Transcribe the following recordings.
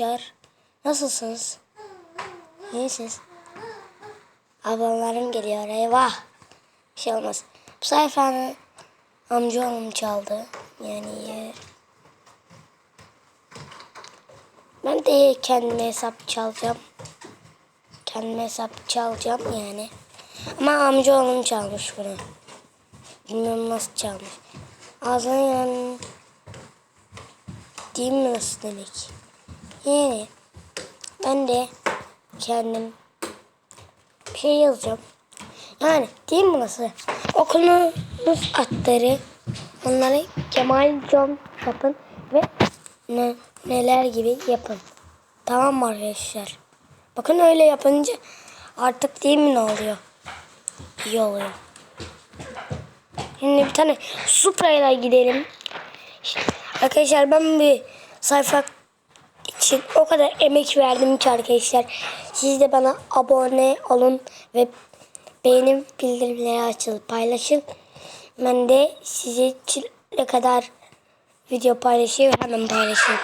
arkadaşlar. Nasılsınız? İyisiniz? Ablalarım geliyor. Eyvah. Bir şey olmaz. Bu sayfanı amcaoğlum çaldı. Yani ben de kendime hesap çalacağım. Kendime hesap çalacağım yani. Ama amcaoğlum çalmış bunu. Bilmiyorum nasıl çalmış. Ağzına yani değil mi nasıl demek? Yani ben de kendim bir şey yazacağım. Yani değil mi nasıl? Okulunuz atları onları Kemal Can yapın ve ne, neler gibi yapın. Tamam mı arkadaşlar? Bakın öyle yapınca artık değil mi ne oluyor? İyi oluyor. Şimdi bir tane Supra ile gidelim. Arkadaşlar ben bir sayfa için o kadar emek verdim ki arkadaşlar. Siz de bana abone olun ve beğenin bildirimleri açın paylaşın. Ben de size için ne kadar video paylaşayım hemen paylaşayım.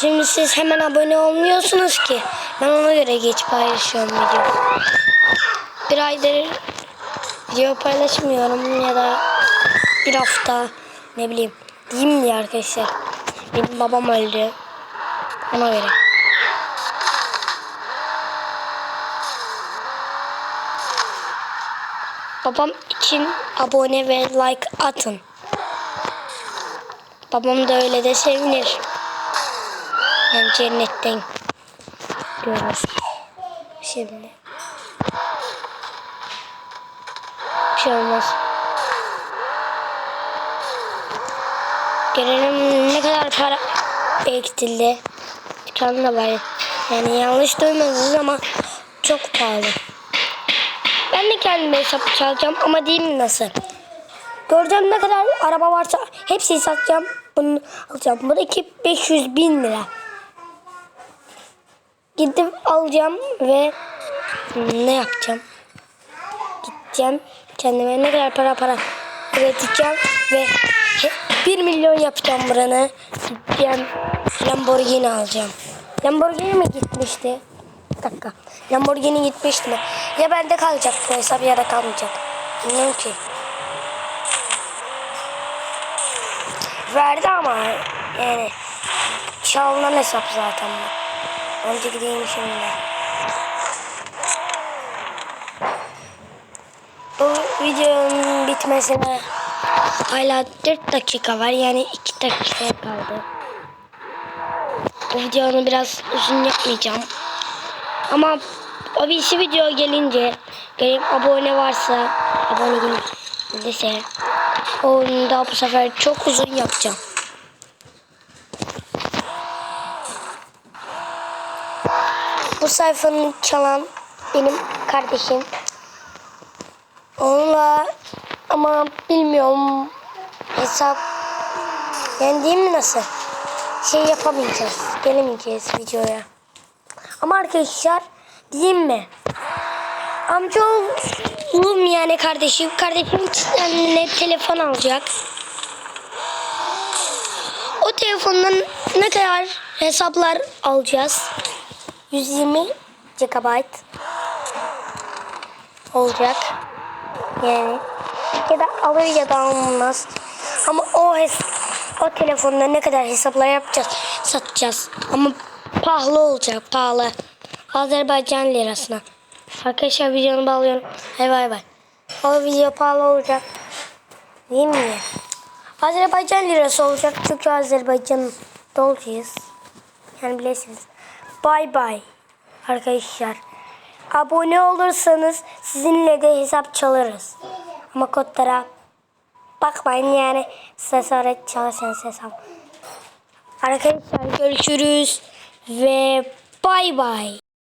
Şimdi siz hemen abone olmuyorsunuz ki. Ben ona göre geç paylaşıyorum video. Bir aydır video paylaşmıyorum ya da bir hafta ne bileyim diyeyim diye arkadaşlar. Benim babam öldü. Ona göre. Babam için abone ve like atın. Babam da öyle de sevinir. Yani cennetten görür. Şimdi. Bir şey olmaz. Görelim ne kadar para eksildi. Dükkanla var. Yani yanlış duymadınız ama çok pahalı. Ben de kendime hesap çalacağım ama mi nasıl? Göreceğim ne kadar araba varsa hepsini satacağım. Bunu alacağım. Bu da iki 500 bin lira. Gidip alacağım ve ne yapacağım? Gideceğim kendime ne kadar para para üreteceğim ve 1 milyon yapacağım buranı. Gideceğim Lamborghini alacağım. Lamborghini mi gitmişti? Bir dakika. Lamborghini gitmişti mi? Ya bende kalacak bu hesap ya da kalmayacak. Bilmiyorum ki. Verdi ama yani çalınan hesap zaten bu. Önce gideyim şimdi. Bu videonun bitmesine hala 4 dakika var. Yani 2 dakika kaldı. Bu videonu biraz uzun yapmayacağım. Ama o birisi video gelince gelip abone varsa abone gelirse onu da bu sefer çok uzun yapacağım. Bu sayfanın çalan benim kardeşim. Onunla ama bilmiyorum hesap mi nasıl? Şey yapamayacağız. Gelemeyeceğiz videoya. Ama arkadaşlar diyeyim mi? Amcaoğlum yani kardeşim. Kardeşim kendine telefon alacak. O telefondan ne kadar hesaplar alacağız? 120 GB olacak. Yani ya da alır ya da almaz. Ama o hes o telefonda ne kadar hesaplar yapacağız, satacağız. Ama pahalı olacak, pahalı. Azerbaycan lirasına. Arkadaşlar videonu bağlıyorum. Hay bay bay. O video pahalı olacak. Değil mi? Azerbaycan lirası olacak çünkü Azerbaycan dolcuyuz. Yani bilirsiniz. Bay bay arkadaşlar. Abone olursanız sizinle de hesap çalarız. Ama kodlara bakmayın yani size sonra çalışırsanız hesap. Arkadaşlar görüşürüz ve bay bay.